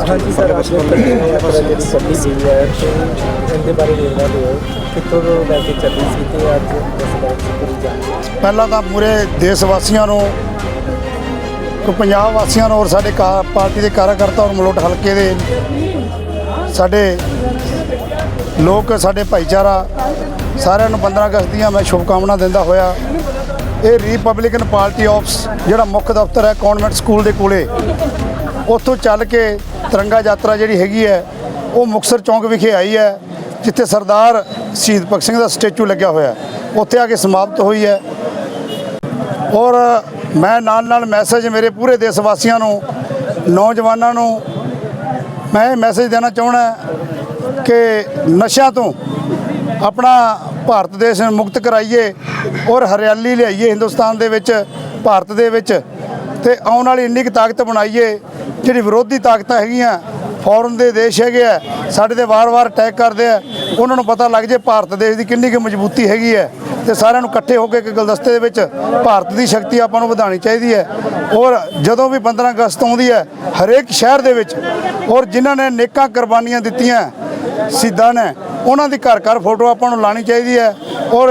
ਹਾਂਜੀ ਸਰ ਅੱਜ ਇਹਦੇ ਬਾਰੇ ਦਿਓ ਕਿੱਥੋਂ ਤੋਂ ਲੈ ਕੇ ਚੱਲੀ ਸੀ ਤੇ ਅੱਜ ਇਸ ਬਾਰੇ ਪੂਰੀ ਜਾਣਕਾਰੀ ਪਹਿਲਾਂ ਤਾਂ ਪੂਰੇ ਦੇਸ਼ ਵਾਸੀਆਂ ਨੂੰ ਤੇ ਪੰਜਾਬ ਵਾਸੀਆਂ ਨੂੰ ਔਰ ਸਾਡੇ ਕਾ- ਪਾਰਟੀ ਦੇ ਕਾਰਜਕਰਤਾ ਔਰ ਮਲੋਟ ਹਲਕੇ ਦੇ ਸਾਡੇ ਲੋਕ ਸਾਡੇ ਭਾਈਚਾਰਾ ਸਾਰਿਆਂ ਨੂੰ 15 ਅਗਸਤ ਦੀਆਂ ਮੈਂ ਸ਼ੁਭਕਾਮਨਾ ਦਿੰਦਾ ਹੋਇਆ। ਇਹ ਰਿਪਬਲਿਕਨ ਪਾਰਟੀ ਆਫਸ ਜਿਹੜਾ ਮੁੱਖ ਦਫ਼ਤਰ ਹੈ ਕਨਵੈਂਟ ਸਕੂਲ ਦੇ ਕੋਲੇ, ਉੱਥੋਂ ਚੱਲ ਕੇ ਤਿਰੰਗਾ ਯਾਤਰਾ ਜਿਹੜੀ ਹੈਗੀ ਹੈ, ਉਹ ਮੁਕਤਸਰ ਚੌਂਕ ਵਿਖੇ ਆਈ ਹੈ, ਜਿੱਥੇ ਸਰਦਾਰ ਸ਼ਹੀਦ ਭਗਤ ਸਿੰਘ ਦਾ ਸਟੈਚੂ ਲੱਗਿਆ ਹੋਇਆ ਉੱਥੇ ਆ ਕੇ ਸਮਾਪਤ ਹੋਈ ਹੈ। ਔਰ ਮੈਂ ਨਾਲ ਨਾਲ ਮੈਸੇਜ ਮੇਰੇ ਪੂਰੇ ਦੇਸ਼ ਵਾਸੀਆਂ ਨੂੰ, ਨੌਜਵਾਨਾਂ ਨੂੰ, ਮੈਂ ਇਹ ਮੈਸੇਜ ਦੇਣਾ ਚਾਹਣਾ ਕਿ ਨਸ਼ਿਆਂ ਤੋਂ ਆਪਣਾ ਭਾਰਤ ਦੇਸ਼ ਨੂੰ ਮੁਕਤ ਕਰਾਈਏ ਔਰ ਹਰਿਆਲੀ ਲਿਆਈਏ ਹਿੰਦੁਸਤਾਨ ਦੇ ਵਿੱਚ, ਭਾਰਤ ਦੇ ਵਿੱਚ ਤੇ ਆਉਣ ਵਾਲੀ ਇੰਨੀ ਕੁ ਤਾਕਤ ਬਣਾਈਏ ਜਿਹੜੀ ਵਿਰੋਧੀ ਤਾਕਤਾਂ ਹੈਗੀਆਂ ਫੌਰਨ ਦੇ ਦੇਸ਼ ਹੈਗੇ ਆ, ਸਾਡੇ ਤੇ ਵਾਰ-ਵਾਰ ਅਟੈਕ ਕਰਦੇ ਆ, ਉਹਨਾਂ ਨੂੰ ਪਤਾ ਲੱਗ ਜੇ ਭਾਰਤ ਦੇਸ਼ ਦੀ ਕਿੰਨੀ ਕੁ ਮਜ਼ਬੂਤੀ ਹੈਗੀ ਹੈ ਤੇ ਸਾਰਿਆਂ ਨੂੰ ਇਕੱਠੇ ਹੋ ਕੇ ਇੱਕ ਗੁਲਦਸਤੇ ਦੇ ਵਿੱਚ ਭਾਰਤ ਦੀ ਸ਼ਕਤੀ ਆਪਾਂ ਨੂੰ ਵਧਾਉਣੀ ਚਾਹੀਦੀ ਹੈ ਔਰ ਜਦੋਂ ਵੀ 15 ਅਗਸਤ ਆਉਂਦੀ ਹੈ ਹਰੇਕ ਸ਼ਹਿਰ ਦੇ ਵਿੱਚ ਔਰ ਜਿਨ੍ਹਾਂ ਨੇ ਨੇਕਾਂ ਕੁਰਬਾਨੀਆਂ ਦਿੱਤੀਆਂ ਸਿੱਧਾਂ ਨੇ। ਉਹਨਾਂ ਦੀ ਘਰ ਘਰ ਫੋਟੋ ਆਪਾਂ ਨੂੰ ਲਾਣੀ ਚਾਹੀਦੀ ਹੈ। ਔਰ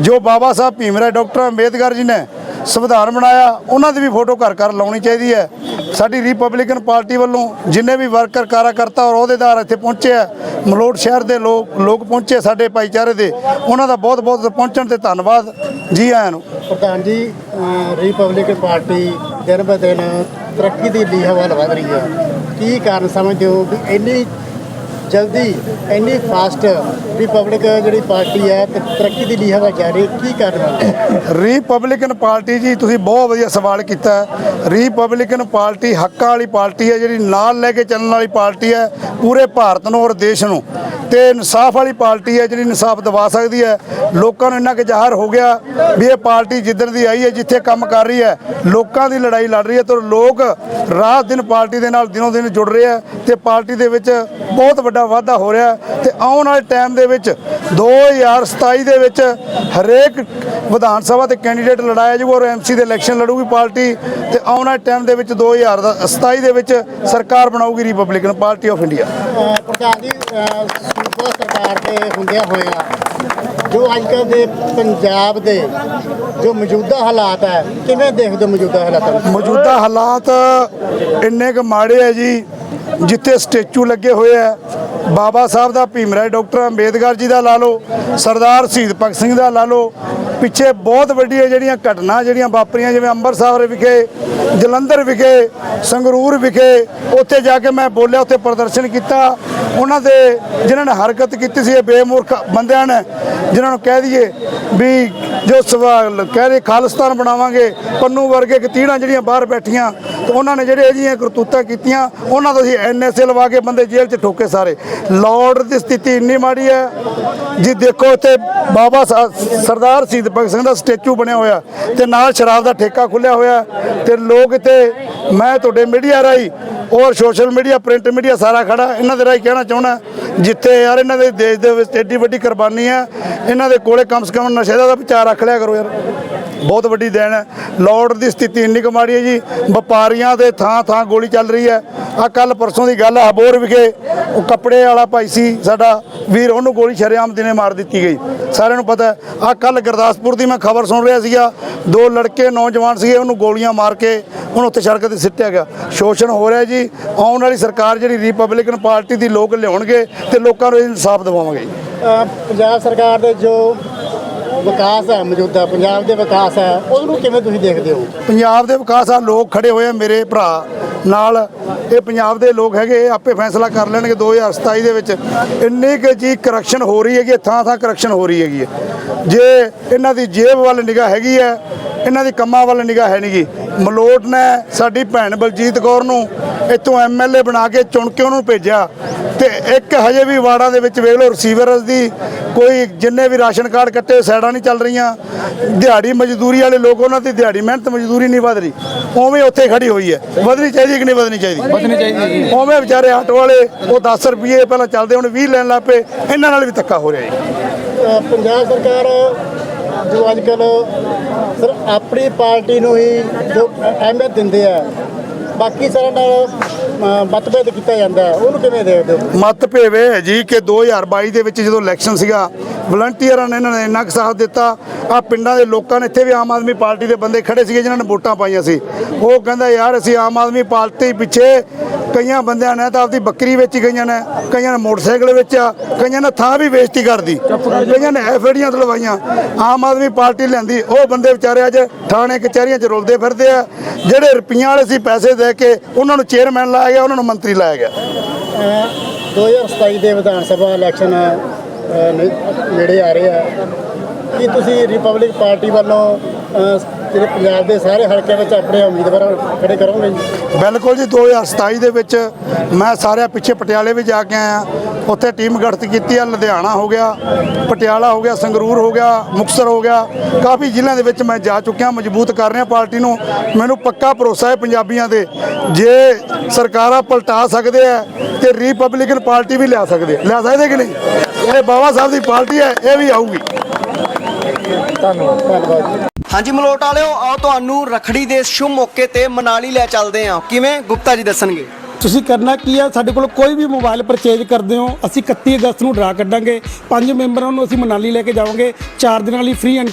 ਜੋ ਬਾਬਾ ਸਾਹਿਬ ਭੀਮ ਰਾਏ, ਡਾਕਟਰ ਅੰਬੇਦਕਰ ਜੀ ਨੇ ਸੰਵਿਧਾਨ ਬਣਾਇਆ, ਉਹਨਾਂ ਦੀ ਵੀ ਫੋਟੋ ਘਰ ਘਰ ਲਾਉਣੀ ਚਾਹੀਦੀ ਹੈ। ਸਾਡੀ ਰਿਪਬਲਿਕਨ ਪਾਰਟੀ ਵੱਲੋਂ ਜਿੰਨੇ ਵੀ ਵਰਕਰ ਕਾਰਜਕਰਤਾ ਔਰ ਅਹੁਦੇਦਾਰ ਇੱਥੇ ਪਹੁੰਚੇ ਆ, ਮਲੋਟ ਸ਼ਹਿਰ ਦੇ ਲੋਕ ਲੋਕ ਪਹੁੰਚੇ ਸਾਡੇ ਭਾਈਚਾਰੇ ਦੇ, ਉਹਨਾਂ ਦਾ ਬਹੁਤ ਬਹੁਤ ਪਹੁੰਚਣ ਤੇ ਧੰਨਵਾਦ। ਜੀ ਆਇਆਂ ਨੂੰ। ਪ੍ਰਧਾਨ ਜੀ ਰਿਪਬਲਿਕਨ ਪਾਰਟੀ ਦਿਨ ਬ ਦਿਨ ਤਰੱਕੀ ਦੀ ਲੀਹਾਂ ਵੱਲ ਵਧ ਰਹੀ ਹੈ। ਕੀ ਕਾਰਨ ਸਮਝਦੇ ਹੋ ਕਿ ਇੰਨੀ ਜਲਦੀ ਇੰਨੀ ਫਾਸਟ ਰਿਪਬਲਿਕ ਜਿਹੜੀ ਪਾਰਟੀ ਹੈ ਤਰੱਕੀ ਦੀ ਲੀਹਾਂ ਵੱਲ ਜਾ ਰਹੀ ਕੀ ਕਾਰਨ ਰਿਪਬਲਿਕਨ ਪਾਰਟੀ ਜੀ, ਤੁਸੀਂ ਬਹੁਤ ਵਧੀਆ ਸਵਾਲ ਕੀਤਾ ਹੈ। ਰਿਪਬਲਿਕਨ ਪਾਰਟੀ ਹੱਕਾਂ ਵਾਲੀ ਪਾਰਟੀ ਹੈ, ਜਿਹੜੀ ਨਾਲ ਲੈ ਕੇ ਚੱਲਣ ਵਾਲੀ ਪਾਰਟੀ ਹੈ, ਪੂਰੇ ਭਾਰਤ ਨੂੰ ਔਰ ਦੇਸ਼ ਨੂੰ। ਤੇ ਇਨਸਾਫ ਵਾਲੀ ਪਾਰਟੀ ਹੈ, ਜਿਹੜੀ ਇਨਸਾਫ ਦਿਵਾ ਸਕਦੀ ਹੈ। ਲੋਕਾਂ ਨੂੰ ਇੰਨਾ ਕਿ ਜ਼ਾਹਰ ਹੋ ਗਿਆ ਵੀ ਇਹ ਪਾਰਟੀ ਜਿੱਦਣ ਦੀ ਆਈ ਹੈ, ਜਿੱਥੇ ਕੰਮ ਕਰ ਰਹੀ ਹੈ, ਲੋਕਾਂ ਦੀ ਲੜਾਈ ਲੜ ਰਹੀ ਹੈ ਤੇ ਲੋਕ ਰਾਤ ਦਿਨ ਪਾਰਟੀ ਦੇ ਨਾਲ ਦਿਨੋਂ ਦਿਨ ਜੁੜ ਰਹੇ ਆ ਤੇ ਪਾਰਟੀ ਦੇ ਵਿੱਚ ਬਹੁਤ ਵੱਡਾ ਵਾਧਾ ਹੋ ਰਿਹਾ ਹੈ ਤੇ ਆਉਣ ਵਾਲੇ ਟਾਈਮ ਦੇ ਵਿੱਚ 2027 ਦੇ ਵਿੱਚ ਹਰੇਕ ਵਿਧਾਨ ਸਭਾ ਤੇ ਕੈਂਡੀਡੇਟ ਲੜਾਇਆ ਜਾਊਗਾ ਔਰ ਐਮਸੀ ਦੇ ਇਲੈਕਸ਼ਨ ਲੜੂਗੀ ਪਾਰਟੀ ਤੇ ਆਉਣ ਵਾਲੇ ਟਾਈਮ ਦੇ ਵਿੱਚ 2027 ਦੇ ਵਿੱਚ ਸਰਕਾਰ ਬਣਾਊਗੀ ਰਿਪਬਲਿਕਨ ਪਾਰਟੀ ਆਫ ਇੰਡੀਆ ਅਹ ਪ੍ਰਧਾਨ ਜੀ ਅਹ ਸੂਬਾ ਸਰਕਾਰ ਦੇ ਹੁੰਦਿਆਂ ਹੋਇਆਂ ਜੋ ਅੱਜ ਕੱਲ੍ਹ ਦੇ ਪੰਜਾਬ ਦੇ ਜੋ ਮੌਜੂਦਾ ਹਾਲਾਤ ਹੈ ਕਿਵੇਂ ਦੇਖਦੇ ਹੋ ਮੌਜੂਦਾ ਹਾਲਾਤਾਂ ਮੌਜੂਦਾ ਹਾਲਾਤ ਇੰਨੇ ਕੁ ਮਾੜੇ ਆ ਜੀ ਜਿੱਥੇ ਸਟੈਚੂ ਲੱਗੇ ਹੋਏ ਆ ਬਾਬਾ ਸਾਹਿਬ ਦਾ ਭੀਮਰਾਏ ਡਾਕਟਰ ਅੰਬੇਦਕਰ ਜੀ ਦਾ ਲਾ ਲਓ, ਸਰਦਾਰ ਸ਼ਹੀਦ ਭਗਤ ਸਿੰਘ ਦਾ ਲਾ ਲਓ ਪਿੱਛੇ ਬਹੁਤ ਵੱਡੀਆਂ ਜਿਹੜੀਆਂ ਘਟਨਾ ਜਿਹੜੀਆਂ ਵਾਪਰੀਆਂ, ਜਿਵੇਂ ਅੰਮ੍ਰਿਤਸਰ ਵਿਖੇ, ਜਲੰਧਰ ਵਿਖੇ, ਸੰਗਰੂਰ ਵਿਖੇ, ਉੱਥੇ ਜਾ ਕੇ ਮੈਂ ਬੋਲਿਆ, ਉੱਥੇ ਪ੍ਰਦਰਸ਼ਨ ਕੀਤਾ। ਉਹਨਾਂ ਦੇ, ਜਿਨ੍ਹਾਂ ਨੇ ਹਰਕਤ ਕੀਤੀ ਸੀ, ਇਹ ਬੇਮੂਰਖ ਬੰਦਿਆਂ ਨੇ, ਜਿਨ੍ਹਾਂ ਨੂੰ ਕਹਿ ਦਈਏ ਵੀ ਜੋ ਸਵਾਲ, ਕਹਿ ਰਹੇ ਖਾਲਿਸਤਾਨ ਬਣਾਵਾਂਗੇ, ਪੰਨੂ ਵਰਗੇ ਕਤੀੜਾਂ ਜਿਹੜੀਆਂ ਬਾਹਰ ਬੈਠੀਆਂ, ਤੇ ਉਹਨਾਂ ਨੇ ਜਿਹੜੇ ਅਜਿਹੀਆਂ ਕਰਤੂਤਾਂ ਕੀਤੀਆਂ, ਉਹਨਾਂ ਤੋਂ ਅਸੀਂ ਐਨਐਸਏ ਲਵਾ ਕੇ ਬੰਦੇ ਜੇਲ੍ਹ 'ਚ ਠੋਕੇ ਸਾਰੇ। ਲਾਰਡ ਦੀ ਸਥਿਤੀ ਇੰਨੀ ਮਾੜੀ ਹੈ, ਜੀ ਦੇਖੋ ਇੱਥੇ ਬਾਬਾ ਸਾ- ਸਰਦਾਰ ਸੀ ਭਗਤ ਸਿੰਘ ਦਾ ਸਟੈਚੂ ਬਣਿਆ ਹੋਇਆ ਤੇ ਨਾਲ ਸ਼ਰਾਬ ਦਾ ਠੇਕਾ ਖੁੱਲਿਆ ਹੋਇਆ ਤੇ ਲੋਕ ਇੱਥੇ, ਮੈਂ ਤੁਹਾਡੇ ਮੀਡੀਆ ਰਾਹੀਂ ਔਰ ਸੋਸ਼ਲ ਮੀਡੀਆ, ਪ੍ਰਿੰਟ ਮੀਡੀਆ ਸਾਰਾ ਖੜਾ, ਇਹਨਾਂ ਦੇ ਰਾਹੀਂ ਕਹਿਣਾ ਚਾਹੁੰਦਾ, ਜਿੱਥੇ ਯਾਰ ਇਹਨਾਂ ਦੇ ਦੇਸ਼ ਦੇ ਵਿੱਚ ਐਡੀ ਵੱਡੀ ਕੁਰਬਾਨੀ ਹੈ, ਇਹਨਾਂ ਦੇ ਕੋਲੇ ਕਮ ਸੇ ਕਮ ਨਸ਼ੇ ਦਾ ਤਾਂ ਵਿਚਾਰ ਰੱਖ ਲਿਆ ਕਰੋ ਯਾਰ। ਬਹੁਤ ਵੱਡੀ ਦੇਣ ਹੈ। ਲੋੜ ਦੀ ਸਥਿਤੀ ਇੰਨੀ ਕੁ ਮਾੜੀ ਹੈ ਜੀ। ਵਪਾਰੀਆਂ ਦੇ ਥਾਂ ਥਾਂ ਗੋਲੀ ਚੱਲ ਰਹੀ ਹੈ। ਆ ਕੱਲ ਪਰਸੋਂ ਦੀ ਗੱਲ ਹੈ ਹਬੋਰ ਵਿਖੇ ਉਹ ਕੱਪੜੇ ਵਾਲਾ ਭਾਈ ਸੀ, ਸਾਡਾ ਵੀਰ, ਉਹਨੂੰ ਗੋਲੀ ਸ਼ਰੇਆਮ ਦਿਨੇ ਮਾਰ ਦਿੱਤੀ ਗਈ। ਸਾਰਿਆਂ ਨੂੰ ਪਤਾ ਆ ਕੱਲ ਗੁਰਦਾਸਪੁਰ ਦੀ ਮੈਂ ਖਬਰ ਸੁਣ ਰਿਹਾ ਸੀਗਾ। ਦੋ ਲੜਕੇ ਨੌਜਵਾਨ ਸੀਗੇ, ਉਹਨੂੰ ਗੋਲੀਆਂ ਮਾਰ ਕੇ ਉਹਨੂੰ ਉੱਥੇ ਸੜਕ ਤੇ ਸਿੱਟਿਆ ਗਿਆ। ਸ਼ੋਸ਼ਣ ਹੋ ਰਿਹਾ ਜੀ। ਆਉਣ ਵਾਲੀ ਸਰਕਾਰ ਜਿਹੜੀ ਰਿਪਬਲਿਕਨ ਪਾਰਟੀ ਦੀ ਲੋਕ ਲਿਆਉਣਗੇ ਤੇ ਲੋਕਾਂ ਨੂੰ ਇਨਸਾਫ ਦਿਵਾਵਾਂਗੇ ਪੰਜਾਬ ਸਰਕਾਰ ਦੇ ਜੋ ਵਿਕਾਸ ਹੈ, ਮੌਜੂਦਾ ਪੰਜਾਬ ਦੇ ਵਿਕਾਸ ਹੈ, ਉਹਨੂੰ ਕਿਵੇਂ ਤੁਸੀਂ ਦੇਖਦੇ ਹੋ? ਪੰਜਾਬ ਦੇ ਵਿਕਾਸ ਆ, ਲੋਕ ਖੜੇ ਹੋਏ ਆ ਮੇਰੇ ਭਰਾ ਨਾਲ। ਇਹ ਪੰਜਾਬ ਦੇ ਲੋਕ ਹੈਗੇ, ਇਹ ਆਪੇ ਫੈਸਲਾ ਕਰ ਲੈਣਗੇ 2027 ਦੇ ਵਿੱਚ। ਇੰਨੀ ਕੁ ਜੀ ਕਰੈਕਸ਼ਨ ਹੋ ਰਹੀ ਹੈਗੀ ਥਾਂ ਥਾਂ ਕਰੈਕਸ਼ਨ ਹੋ ਰਹੀ ਹੈਗੀ ਹੈ। ਜੇ ਇਹਨਾਂ ਦੀ ਜੇਬ ਵੱਲ ਨਿਗਾਹ ਹੈਗੀ ਹੈ ਇਹਨਾਂ ਦੀ ਕੰਮਾਂ ਵੱਲ ਨਿਗਾਹ ਹੈ ਨਹੀਂਗੀ ਮਲੋਟ ਨੇ ਸਾਡੀ ਭੈਣ ਬਲਜੀਤ ਕੌਰ ਨੂੰ ਇੱਥੋਂ ਐਮਐਲਏ ਬਣਾ ਕੇ ਚੁਣ ਕੇ ਉਹਨੂੰ ਭੇਜਿਆ ਤੇ ਇੱਕ ਹਜੇ ਵੀ ਵਾਰਡਾਂ ਦੇ ਵਿੱਚ ਵੇਖ ਲਓ ਰਿਸੀਵਰ ਦੀ ਕੋਈ ਜਿੰਨੇ ਵੀ ਰਾਸ਼ਨ ਕਾਰਡ ਕੱਟੇ ਸਾਈਡਾਂ ਨਹੀਂ ਚੱਲ ਰਹੀਆਂ। ਦਿਹਾੜੀ ਮਜ਼ਦੂਰੀ ਵਾਲੇ ਲੋਕ ਉਹਨਾਂ ਦੀ ਦਿਹਾੜੀ ਮਿਹਨਤ ਮਜ਼ਦੂਰੀ ਨਹੀਂ ਵਧ ਰਹੀ। ਉਵੇਂ ਉੱਥੇ ਖੜੀ ਹੋਈ ਹੈ। ਵਧਣੀ ਚਾਹੀਦੀ ਕਿ ਨਹੀਂ ਵਧਣੀ ਚਾਹੀਦੀ? ਵਧਣੀ ਚਾਹੀਦੀ ਉਵੇਂ ਵਿਚਾਰੇ ਆਟੋ ਵਾਲੇ ਉਹ 10 ਰੁਪਏ ਪਹਿਲਾਂ ਚੱਲਦੇ ਹੁਣ 20 ਲੈਣ ਲੱਗ ਪਏ। ਇਹਨਾਂ ਨਾਲ ਵੀ ਧੱਕਾ ਹੋ ਰਿਹਾ ਜੀ। ਪੰਜਾਬ ਸਰਕਾਰ ਜੋ ਅੱਜ ਕੱਲ ਸਰ, ਆਪਣੀ ਪਾਰਟੀ ਨੂੰ ਹੀ ਜੋ ਅਹਿਮੀਅਤ ਦਿੰਦੇ ਆ, ਬਾਕੀ ਸਾਰਿਆਂ ਨਾਲ ਮਤਭੇਦ ਕੀਤਾ ਜਾਂਦਾ ਹੈ। ਉਹਨੂੰ ਕਿਵੇਂ ਦੇਖਦੇ ਹੋ? ਮਤ ਭੇਵੇ ਜੀ ਕਿ 2022 ਦੇ ਵਿੱਚ ਜਦੋਂ ਇਲੈਕਸ਼ਨ ਸੀਗਾ, ਵਲੰਟੀਅਰਾਂ ਨੇ ਇਹਨਾਂ ਨੇ ਇੰਨਾ ਕੁ ਸਾਥ ਦਿੱਤਾ। ਆ ਪਿੰਡਾਂ ਦੇ ਲੋਕਾਂ ਨੇ ਇੱਥੇ ਵੀ ਆਮ ਆਦਮੀ ਪਾਰਟੀ ਦੇ ਬੰਦੇ ਖੜੇ ਸੀਗੇ, ਜਿਨ੍ਹਾਂ ਨੇ ਵੋਟਾਂ ਪਾਈਆਂ ਸੀ। ਉਹ ਕਹਿੰਦਾ, ਯਾਰ, ਅਸੀਂ ਆਮ ਆਦਮੀ ਪਾਰਟੀ ਪਿੱਛੇ ਕਈਆਂ ਬੰਦਿਆਂ ਨੇ ਤਾਂ ਆਪਦੀ ਬੱਕਰੀ ਵੇਚ ਗਈਆਂ ਨੇ ਕਈਆਂ ਨੇ ਮੋਟਰਸਾਈਕਲ ਵੇਚਿਆ ਕਈਆਂ ਨੇ ਥਾਂ ਵੀ ਵੇਚਤੀ ਕਰਦੀ ਕਈਆਂ ਨੇ ਐਫਡੀਆਂ ਲਵਾਈਆਂ ਆਮ ਆਦਮੀ ਪਾਰਟੀ ਲੈਂਦੀ ਉਹ ਬੰਦੇ ਵਿਚਾਰੇ ਅੱਜ ਥਾਣੇ ਕਚਹਿਰੀਆਂ 'ਚ ਰੁਲਦੇ ਫਿਰਦੇ ਆ। ਜਿਹੜੇ ਰੁਪਈਆਂ ਵਾਲੇ ਸੀ ਪੈਸੇ ਦੇ ਕੇ ਉਹਨਾਂ ਨੂੰ ਚੇਅਰਮੈਨ ਲਾਇਆ ਗਿਆ ਉਹਨਾਂ ਨੂੰ ਮੰਤਰੀ ਲਾਇਆ ਗਿਆ। ਅ, 2027 ਦੇ ਵਿਧਾਨ ਸਭਾ ਇਲੈਕਸ਼ਨ ਨੇੜੇ ਆ ਰਹੇ ਆ। ਕੀ ਤੁਸੀਂ ਰਿਪਬਲਿਕ ਪਾਰਟੀ ਵੱਲੋਂ ਜਿਹੜੇ ਪੰਜਾਬ ਦੇ ਸਾਰੇ ਹਲਕਿਆਂ ਵਿੱਚ ਆਪਣੇ ਉਮੀਦਵਾਰ ਖੜੇ ਕਰੋਗੇ ਜੀ? ਬਿਲਕੁਲ ਜੀ 2027 ਦੇ ਵਿੱਚ ਮੈਂ ਸਾਰਿਆਂ ਪਿੱਛੇ ਪਟਿਆਲੇ ਵੀ ਜਾ ਕੇ ਆਇਆ। ਉੱਥੇ ਟੀਮ ਗਠਿਤ ਕੀਤੀ ਆ ਲੁਧਿਆਣਾ ਹੋ ਗਿਆ ਪਟਿਆਲਾ ਹੋ ਗਿਆ ਸੰਗਰੂਰ ਹੋ ਗਿਆ ਮੁਕਤਸਰ ਹੋ ਗਿਆ। ਕਾਫੀ ਜ਼ਿਲ੍ਹਿਆਂ ਦੇ ਵਿੱਚ ਮੈਂ ਜਾ ਚੁੱਕਿਆ ਮਜ਼ਬੂਤ ਕਰ ਰਿਹਾ ਪਾਰਟੀ ਨੂੰ। ਮੈਨੂੰ ਪੱਕਾ ਭਰੋਸਾ ਹੈ ਪੰਜਾਬੀਆਂ ਤੇ। ਜੇ ਸਰਕਾਰਾਂ ਪਲਟਾ ਸਕਦੇ ਆ ਤੇ ਰਿਪਬਲਿਕਨ ਪਾਰਟੀ ਵੀ ਲਿਆ ਸਕਦੇ ਆ। ਲਿਆ ਸਕਦੇ ਕਿ ਨਹੀਂ? ਇਹ ਬਾਬਾ ਸਾਹਿਬ ਦੀ ਪਾਰਟੀ ਹੈ ਇਹ ਵੀ ਆਊਗੀ। ਧੰਨਵਾਦ ਜੀ। ਹਾਂਜੀ, ਮਲੋਟ ਵਾਲਿਓ, ਆਓ ਤੁਹਾਨੂੰ ਰਖੜੀ ਦੇ ਸ਼ੁਭ ਮੌਕੇ ਤੇ ਮਨਾਲੀ ਲੈ ਚੱਲਦੇ ਹਾਂ। ਕਿਵੇਂ? ਗੁਪਤਾ ਜੀ ਦੱਸਣਗੇ। ਤੁਸੀਂ ਕਰਨਾ ਕੀ ਆ? ਸਾਡੇ ਕੋਲ ਕੋਈ ਵੀ ਮੋਬਾਈਲ ਪਰਚੇਜ ਕਰਦੇ ਹੋ, ਅਸੀਂ 31 ਅਗਸਤ ਨੂੰ ਡਰਾ ਕੱਢਾਂਗੇ। ਪੰਜ ਮੈਂਬਰਾਂ ਨੂੰ ਅਸੀਂ ਮਨਾਲੀ ਲੈ ਕੇ ਜਾਵਾਂਗੇ। 4 ਦਿਨਾਂ ਲਈ ਫ੍ਰੀ ਐਂਡ